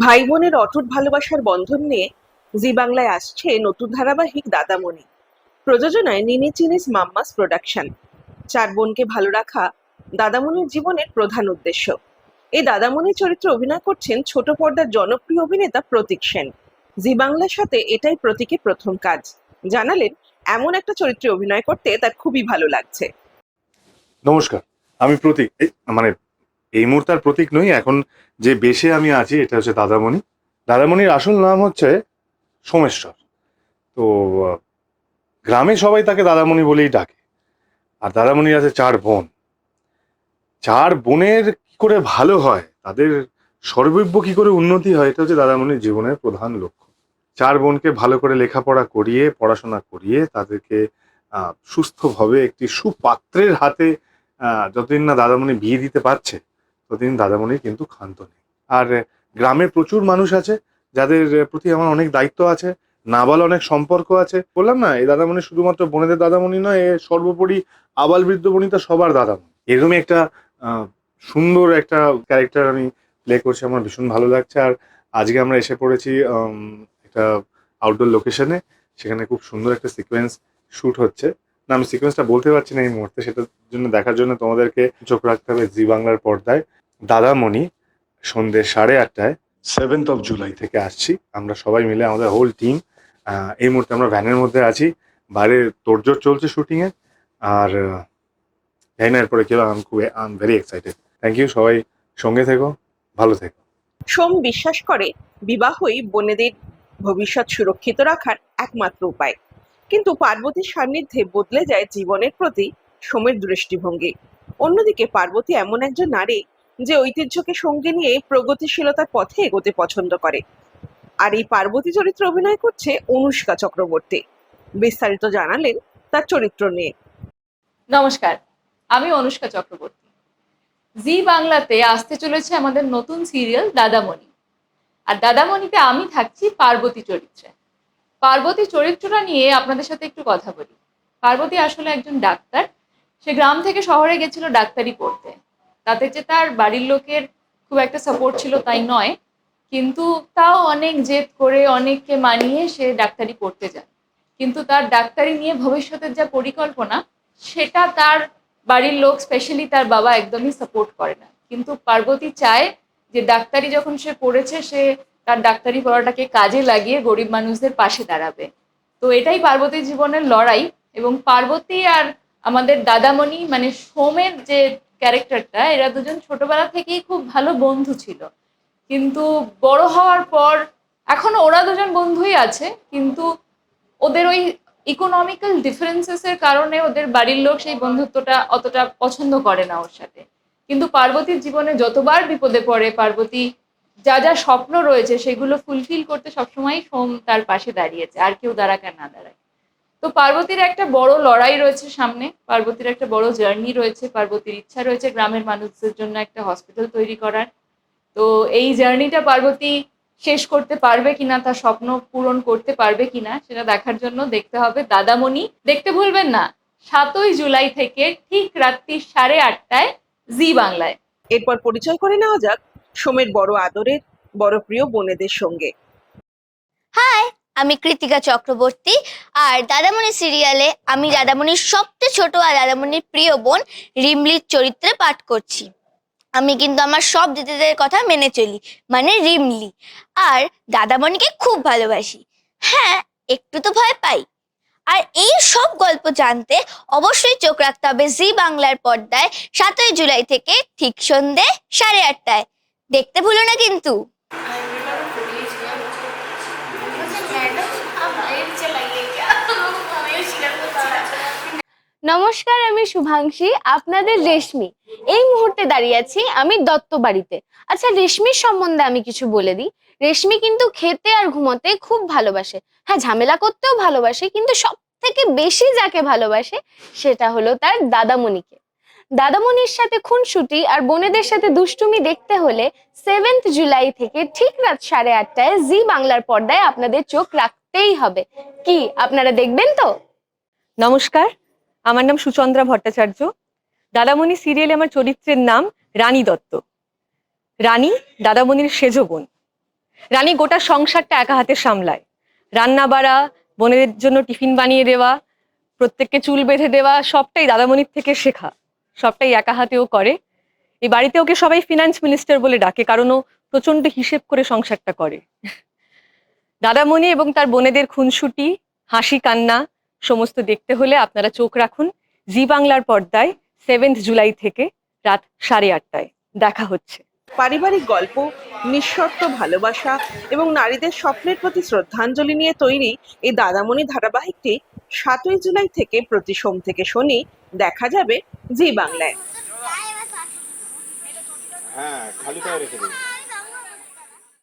ভাই বোনের অটুট ভালোবাসার বন্ধন নিয়ে জি বাংলায় আসছে নতুন ধারাবাহিক দাদামণি। প্রযোজনায় নিনি চিনিস মাম্মাস প্রোডাকশন। চার বোনকে ভালো রাখা দাদামণির জীবনের প্রধান উদ্দেশ্য। এই দাদামণির চরিত্রে অভিনয় করছেন ছোট পর্দার জনপ্রিয় অভিনেতা প্রতীক সেন। জি বাংলার সাথে এটাই প্রতীকের প্রথম কাজ। জানালেন এমন একটা চরিত্রে অভিনয় করতে তার খুবই ভালো লাগছে। নমস্কার, আমি প্রতীক। মানে এই মুহূর্তে আর প্রতীক নই, এখন যে বেশে আমি আছি এটা হচ্ছে দাদামণি। দাদামণির আসল নাম হচ্ছে সোমেশ্বর। তো, গ্রামে সবাই তাকে দাদামণি বলেই ডাকে। আর দাদামণির আছে চার বোন। চার বোনের কি করে ভালো হয়? তাদের সর্বৈব কি করে উন্নতি হয়? এটা হচ্ছে দাদামণির জীবনের প্রধান লক্ষ্য। চার বোনকে ভালো করে লেখাপড়া করিয়ে, পড়াশোনা করিয়ে তাদেরকে সুস্থভাবে একটি সুপাত্রের হাতে যতদিন না দাদামণি বিয়ে দিতে পারছে, ততদিন দাদামণির কিন্তু ক্ষান্ত নেই। আর গ্রামে প্রচুর মানুষ আছে, যাদের প্রতি আমার অনেক দায়িত্ব আছে, নাবাল অনেক সম্পর্ক আছে। বললাম না এই দাদামণি শুধুমাত্র বোনেদের দাদামণি নয়, এ সর্বোপরি আবাল বৃদ্ধ বনিতা সবার দাদামণি। এরকমই একটা সুন্দর একটা ক্যারেক্টার আমি প্লে করছি, আমার ভীষণ ভালো লাগছে। আর আজকে আমরা এসে পড়েছি একটা আউটডোর লোকেশনে সেখানে খুব সুন্দর একটা সিকোয়েন্স শুট হচ্ছে। না, আমি সিকোয়েন্সটা বলতে পারছি না এই মুহূর্তে সেটার জন্য দেখার জন্য তোমাদেরকে চোখ রাখতে হবে জি বাংলার পর্দায়। দাদামণি সন্ধ্যে সাড়ে আটটায় সেভেন্থ অফ জুলাই থেকে আসছি। আমরা সবাই মিলে, আমাদের হোল টিম এই মুহূর্তে আমরা ভ্যানের মধ্যে আছি। বাইরে তোড়জোড় চলছে শুটিংয়ে আর জানি না, এরপরে কেউ আমি খুব I am very excited thank you সবাই সঙ্গে থেকো, ভালো থেকো। সোম বিশ্বাস করে, বিবাহই বোনেদের ভবিষ্যৎ সুরক্ষিত রাখার একমাত্র উপায়। কিন্তু পার্বতীর সান্নিধ্যে বদলে যায় জীবনের প্রতি সোমের দৃষ্টিভঙ্গি। অন্যদিকে পার্বতী এমন একজন নারী যে ঐতিহ্যকে সঙ্গে নিয়ে প্রগতিশীলতার পথে এগোতে পছন্দ করে। আর এই পার্বতী চরিত্রে অভিনয় করছে অনুষ্কা চক্রবর্তী। বিস্তারিত জানালেন তার চরিত্র নিয়ে। নমস্কার, আমি অনুষ্কা চক্রবর্তী। জি বাংলাতে আসতে চলেছে আমাদের নতুন সিরিয়াল দাদামণি। আর দাদামণিতে আমি থাকছি পার্বতী চরিত্রে। পার্বতী চরিত্রটা নিয়ে আপনাদের সাথে একটু কথা বলি। পার্বতী আসলে একজন ডাক্তার। সে গ্রাম থেকে শহরে গেছিল ডাক্তারি পড়তে। তাতে যে তার বাড়ির লোকের খুব একটা সাপোর্ট ছিল তাই নয়। কিন্তু তাও অনেক জেদ করে, অনেককে মানিয়ে সে ডাক্তারি পড়তে যায়। কিন্তু তার ডাক্তারি নিয়ে ভবিষ্যতের যা পরিকল্পনা, সেটা তার বাড়ির লোক স্পেশালি তার বাবা একদমই সাপোর্ট করে না। কিন্তু পার্বতী চায় যে ডাক্তারি যখন সে পড়েছে, সে তার ডাক্তারি পড়াটাকে কাজে লাগিয়ে গরিব মানুষদের পাশে দাঁড়াবে। তো এটাই পার্বতী জীবনের লড়াই এবং পার্বতী আর আমাদের দাদামণি মানে সোমের যে ক্যারেক্টারটা এরা দুজন ছোটবেলা থেকেই খুব ভালো বন্ধু ছিল। কিন্তু বড় হওয়ার পর, এখনও ওরা দুজন বন্ধুই আছে, কিন্তু ওদের ওই ইকোনমিক্যাল ডিফারেন্সেসের কারণে ওদের বাড়ির লোক সেই বন্ধুত্বটা অতটা পছন্দ করে না ওর সাথে। কিন্তু পার্বতীর জীবনে যতবার বিপদে পড়ে, পার্বতী যা যা স্বপ্ন রয়েছে, সেগুলো ফুলফিল করতে সবসময় সোম তার পাশে দাঁড়িয়েছে, আর কেউ দাঁড়াক আর না দাঁড়ায় তো পার্বতীর একটা বড় লড়াই রয়েছে সামনে, পার্বতীর একটা বড় জার্নি রয়েছে, পার্বতীর ইচ্ছা রয়েছে গ্রামের মানুষদের জন্য একটা হসপিটাল তৈরি করার। তো এই জার্নিটা পার্বতী শেষ করতে পারবে কিনা, তার স্বপ্ন পূরণ করতে পারবে কিনা, সেটা দেখার জন্য দেখতে হবে। দাদামণি, দেখতে ভুলবেন না, সাতই জুলাই থেকে ঠিক রাত্রি সাড়ে আটটায় জি বাংলায়। এরপর পরিচয় করে নেওয়া যাক সোমের বড় আদরের, বড় প্রিয় বোনেদের সঙ্গে। হাই, আমি কৃতিকা চক্রবর্তী আর দাদামণি সিরিয়ালে আমি দাদামণির সবচেয়ে ছোট আর দাদামণির প্রিয় বোন রিমলির চরিত্রে পাঠ করছি। আমি কিন্তু আমার সব দিদিদের কথা মেনে চলি মানে রিমলি। আর দাদামণিকে খুব ভালোবাসি। হ্যাঁ একটু তো ভয় পাই। আর এই সব গল্প জানতে অবশ্যই চোখ রাখতে হবে জি বাংলার পর্দায়, সাতই জুলাই থেকে ঠিক সন্ধে সাড়ে আটটায়। দেখতে ভুলো না কিন্তু। নমস্কার, আমি শুভাংশী, আপনাদের রেশমি। এই মুহূর্তে দাঁড়িয়ে আছি আমি দত্ত বাড়িতে। আচ্ছা রেশমির সম্বন্ধে আমি কিছু বলে দিই। রেশমি কিন্তু খেতে আর ঘুমোতে খুব ভালোবাসে। হ্যাঁ ঝামেলা করতেও ভালোবাসে, কিন্তু সব থেকে বেশি যাকে ভালোবাসে সেটা হলো তার দাদামণিকে। দাদামণির সাথে খুনসুটি আর বোনেদের সাথে দুষ্টুমি দেখতে হলে সেভেন্থ জুলাই থেকে ঠিক রাত সাড়ে আটটায় জি বাংলার পর্দায় আপনাদের চোখ রাখতেই হবে। কি, আপনারা দেখবেন তো? নমস্কার, আমার নাম সুচন্দ্রা ভট্টাচার্য। দাদামণি সিরিয়ালে আমার চরিত্রের নাম রানী দত্ত। রানী দাদামণির সেজ বোন। রানী গোটা সংসারটা একা হাতে সামলায়। রান্না বাড়া বোনের জন্য টিফিন বানিয়ে দেওয়া, প্রত্যেককে চুল বেঁধে দেওয়া, সবটাই দাদামণির থেকে শেখা। সবটাই একা হাতেও করে। এই বাড়িতে ওকে সবাই ফিনান্স মিনিস্টার বলে ডাকে, কারণ ও প্রচণ্ড হিসেব করে সংসারটা করে। দাদামণি এবং তার বোনেদের খুনসুটি, হাসি, কান্না, সমস্ত দেখতে হলে আপনারা চোখ রাখুন। জি বাংলার পর্দায় সেভেন্থ জুলাই থেকে রাত সাড়ে আটটায় দেখা হচ্ছে। পারিবারিক গল্প নিঃশর্ত ভালোবাসা এবং নারীদের স্বপ্নের প্রতি শ্রদ্ধাঞ্জলি নিয়ে তৈরি এই দাদামণি ধারাবাহিকটি সাতই জুলাই থেকে প্রতি সোম থেকে শনি দেখা যাবে জি বাংলায়। হ্যাঁ খালি রেখে